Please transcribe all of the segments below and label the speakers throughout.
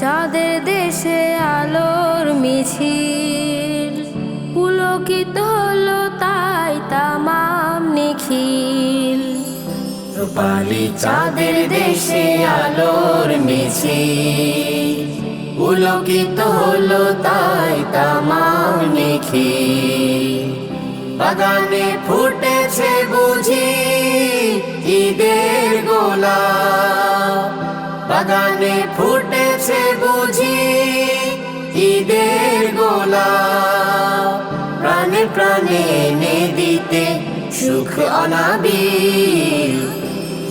Speaker 1: চাঁদের দেশে আলোর মিছিল। পুলকিত হলো তাই তামাম নিখিল।
Speaker 2: রূপালি চাঁদের দেশে আলোর মিছিল। পুলকিত হলো তাই তামাম নিখিল। বাগানে ফুটেছে বুঝি ঈদের গোলা। বাগানে বুঝি ঈদের গোলাপ। প্রাণে প্রাণে এনে দিতে সুখ অনাবিল।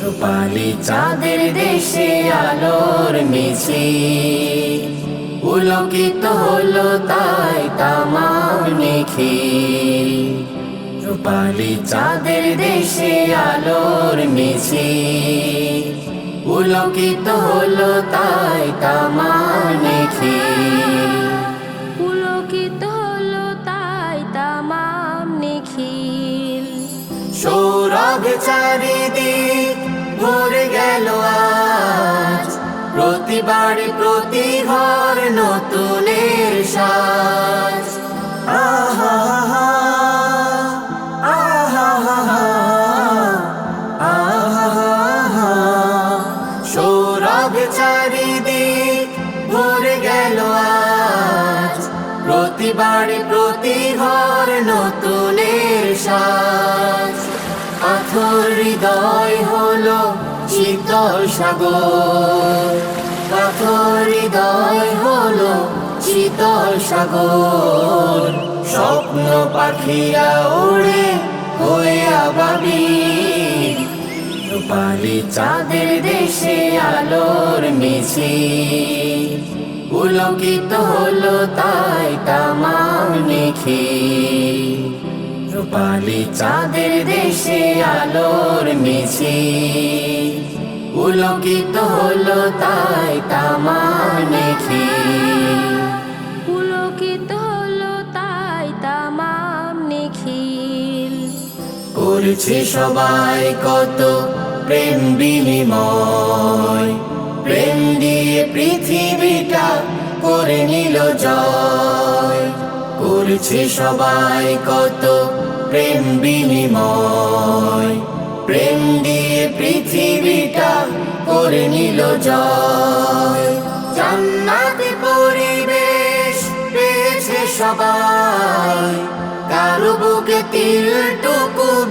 Speaker 2: রূপালি চাঁদের দেশে আলোর মিছিল। পুলকিত হলো তাই তামাম নিখিল। রূপালি চাঁদের দেশে আলোর মিছিল। পুলকিত হলো তাই তামাম নিখিল। সৌরভ চারিদিক ভরে গেল আজ। প্রতি বাড়ি প্রতি ঘর নতুনের সাজ প্রতি বাড়ি প্রতি ঘর নতুনের সাজ। পাথর হৃদয় হলো শীতল সাগর। পাথর হৃদয় হলো শীতল সাগর। স্বপ্ন পাখিরা ওড়ে হয়ে আবাবি। রূপালি চাঁদের দেশে আলোর মিছিল। পুলকিত হলো তাই তামাম নিখিল। রূপালি চাঁদের দেশে আলোর মিছিল। পুলকিত হলো তাই তামাম নিখিল।
Speaker 1: পুলকিত হলো তাই তামাম নিখিল।
Speaker 2: করছে সবাই কত প্রেম বিনিময়। প্রেম দিয়ে পৃথিবীটা করে নিল জয়। করছে সবাই কত প্রেম বিনিময়। প্রেম দিয়ে পৃথিবীটা করে নিল জয়। পরিবেশ পেয়েছে সবাই। কারও বুকে তিল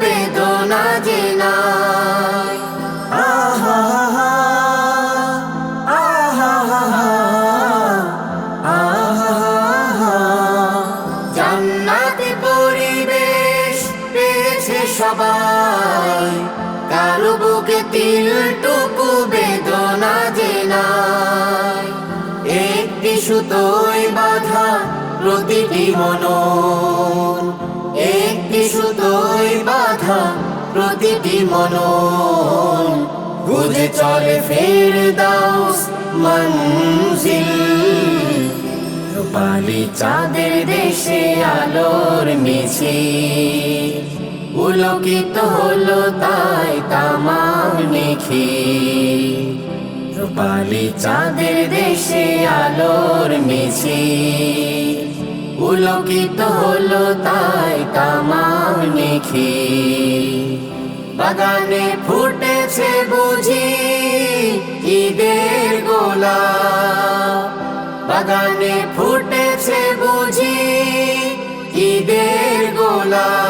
Speaker 2: বেদনা সবাই, কারও বুকে তিলটুকু বেদনা যে নাই? একটি সুতোয় বাধা প্রতিটি মনন। একটি সুতোয় বাধা প্রতিটি মনন। বুঝে চলে ফের দাউস মঞ্জিল। রূপালি চাঁদের দেশে আলোর মিছিল। পুলকিত হলো তাই তামাম নিখিল রূপালি চাঁদের দেশে আলোর মিছিল পুলকিত হলো তাই তামাম নিখিল বাগানে ফুটেছে বুঝি ঈদের গোলাপ বাগানে ফুটেছে বুঝি ঈদের গোলাপ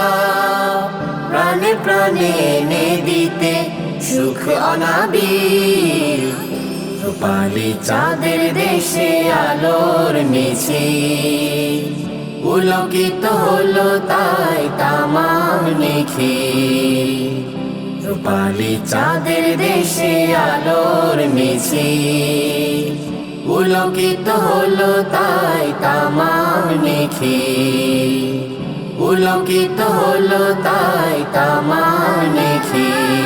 Speaker 2: প্রাণে প্রাণে এনে দিতে সুখ অনাবিল। রূপালি চাঁদের দেশে আলোর মিছিল। পুলকিত হলো তাই তামাম নিখিল। রূপালি চাঁদের দেশে আলোর মিছিল। পুলকিত হলো তাই তামাম নিখিল। পুলকিত হলো তাই তামানে খেয়ে